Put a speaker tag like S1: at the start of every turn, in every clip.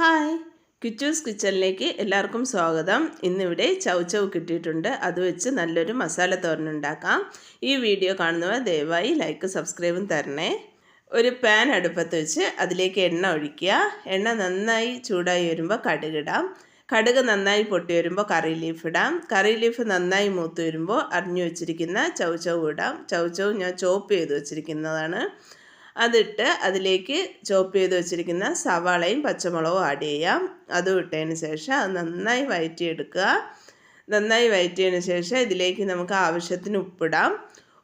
S1: Hi. Kichus കിച്ചണിലേക്ക് എല്ലാവർക്കും സ്വാഗതം. ഇന്നിവിടെ ചൗചൗ കിട്ടിയിട്ടുണ്ട്. അത് വെച്ച് നല്ലൊരു മസാല തോരനുണ്ടാക്കാം ഈ വീഡിയോ കാണുന്നവർ ദയവായി ലൈക്ക് സബ്സ്ക്രൈബും തരണേ. ഒരു പാൻ അടുപ്പത്ത് വെച്ച് അതിലേക്ക് എണ്ണ ഒഴിക്കുക. എണ്ണ നന്നായി ചൂടായി വരുമ്പോൾ കടുകിടാം കടുക് നന്നായി പൊട്ടി വരുമ്പോൾ കറി ലീഫ് ഇടാം. കറി ലീഫ് നന്നായി മൂത്ത് വരുമ്പോൾ അരിഞ്ഞു വെച്ചിരിക്കുന്ന ചൗചൗ ഇടാം. ചൗചൗ ഞാൻ ചോപ്പ് ചെയ്ത് വെച്ചിരിക്കുന്നതാണ്. അതിട്ട് അതിലേക്ക് ചോപ്പ് ചെയ്ത് വെച്ചിരിക്കുന്ന സവാളയും പച്ചമുളകും ആഡ് ചെയ്യാം. അതും ഇട്ടതിന് ശേഷം അത് നന്നായി വയറ്റിയെടുക്കുക. നന്നായി വയറ്റിയതിന് ശേഷം ഇതിലേക്ക് നമുക്ക് ആവശ്യത്തിന് ഉപ്പിടാം.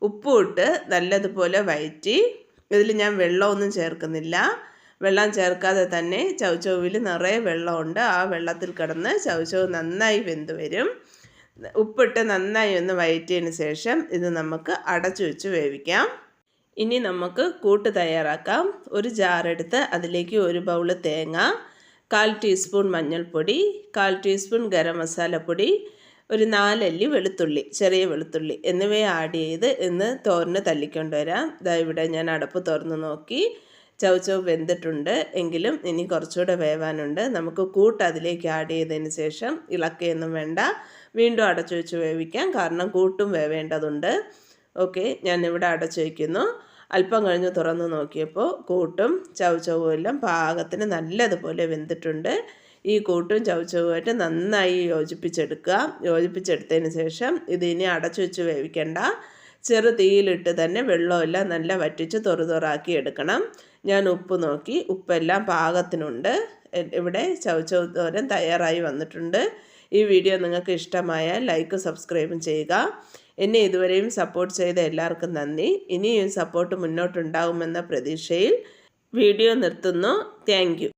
S1: ഉപ്പ് ഇട്ട് നല്ലതുപോലെ വയറ്റി. ഇതിൽ ഞാൻ വെള്ളമൊന്നും ചേർക്കുന്നില്ല. വെള്ളം ചേർക്കാതെ തന്നെ ചവച്ചവിൽ നിറയെ വെള്ളമുണ്ട്. ആ വെള്ളത്തിൽ കിടന്ന് ചവച്ചവ് നന്നായി വെന്ത് വരും. ഉപ്പിട്ട് നന്നായി ഒന്ന് വയറ്റിയതിന് ശേഷം ഇത് നമുക്ക് അടച്ചു വെച്ച് വേവിക്കാം. ഇനി നമുക്ക് കൂട്ട് തയ്യാറാക്കാം. ഒരു ജാറെടുത്ത് അതിലേക്ക് ഒരു ബൗൾ തേങ്ങ കാൽ ടീസ്പൂൺ മഞ്ഞൾപ്പൊടി കാൽ ടീസ്പൂൺ ഗരം മസാലപ്പൊടി ഒരു നാലല്ലി വെളുത്തുള്ളി ചെറിയ വെളുത്തുള്ളി എന്നിവയെ ആഡ് ചെയ്ത് ഇന്ന് തോരന് തല്ലിക്കൊണ്ടുവരാം. ഇതാ ഇവിടെ ഞാൻ അടപ്പ് തുറന്ന് നോക്കി. ചവച്ചവ് വെന്തിട്ടുണ്ട്. എങ്കിലും ഇനി കുറച്ചുകൂടെ വേവാനുണ്ട്. നമുക്ക് കൂട്ട് അതിലേക്ക് ആഡ് ചെയ്തതിന് ശേഷം ഇളക്കുകയൊന്നും വേണ്ട. വീണ്ടും അടച്ചു വെച്ച് വേവിക്കാം. കാരണം കൂട്ടും വേവേണ്ടതുണ്ട്. ഓക്കെ ഞാനിവിടെ അടച്ചു വയ്ക്കുന്നു അല്പം കഴിഞ്ഞ് തുറന്ന് നോക്കിയപ്പോൾ കൂട്ടും ചവച്ചവും എല്ലാം പാകത്തിന് നല്ലതുപോലെ വെന്തിട്ടുണ്ട്. ഈ കൂട്ടും ചവച്ചവുമായിട്ട് നന്നായി യോജിപ്പിച്ചെടുക്കുക. യോജിപ്പിച്ചെടുത്തതിന് ശേഷം ഇതിനി അടച്ചു വെച്ച് വേവിക്കേണ്ട. ചെറു തീയിലിട്ട് തന്നെ വെള്ളമെല്ലാം നല്ല വറ്റിച്ച് തൊറുതൊറാക്കി എടുക്കണം. ഞാൻ ഉപ്പ് നോക്കി. ഉപ്പെല്ലാം പാകത്തിനുണ്ട്. ഇവിടെ ചവച്ചവ് തോരൻ തയ്യാറായി വന്നിട്ടുണ്ട്. ഈ വീഡിയോ നിങ്ങൾക്ക് ഇഷ്ടമായാൽ ലൈക്ക് സബ്സ്ക്രൈബും ചെയ്യുക. എന്നെ ഇതുവരെയും സപ്പോർട്ട് ചെയ്ത എല്ലാവർക്കും നന്ദി. ഇനിയും സപ്പോർട്ട് മുന്നോട്ടുണ്ടാകുമെന്ന പ്രതീക്ഷയിൽ വീഡിയോ നിർത്തുന്നു. താങ്ക്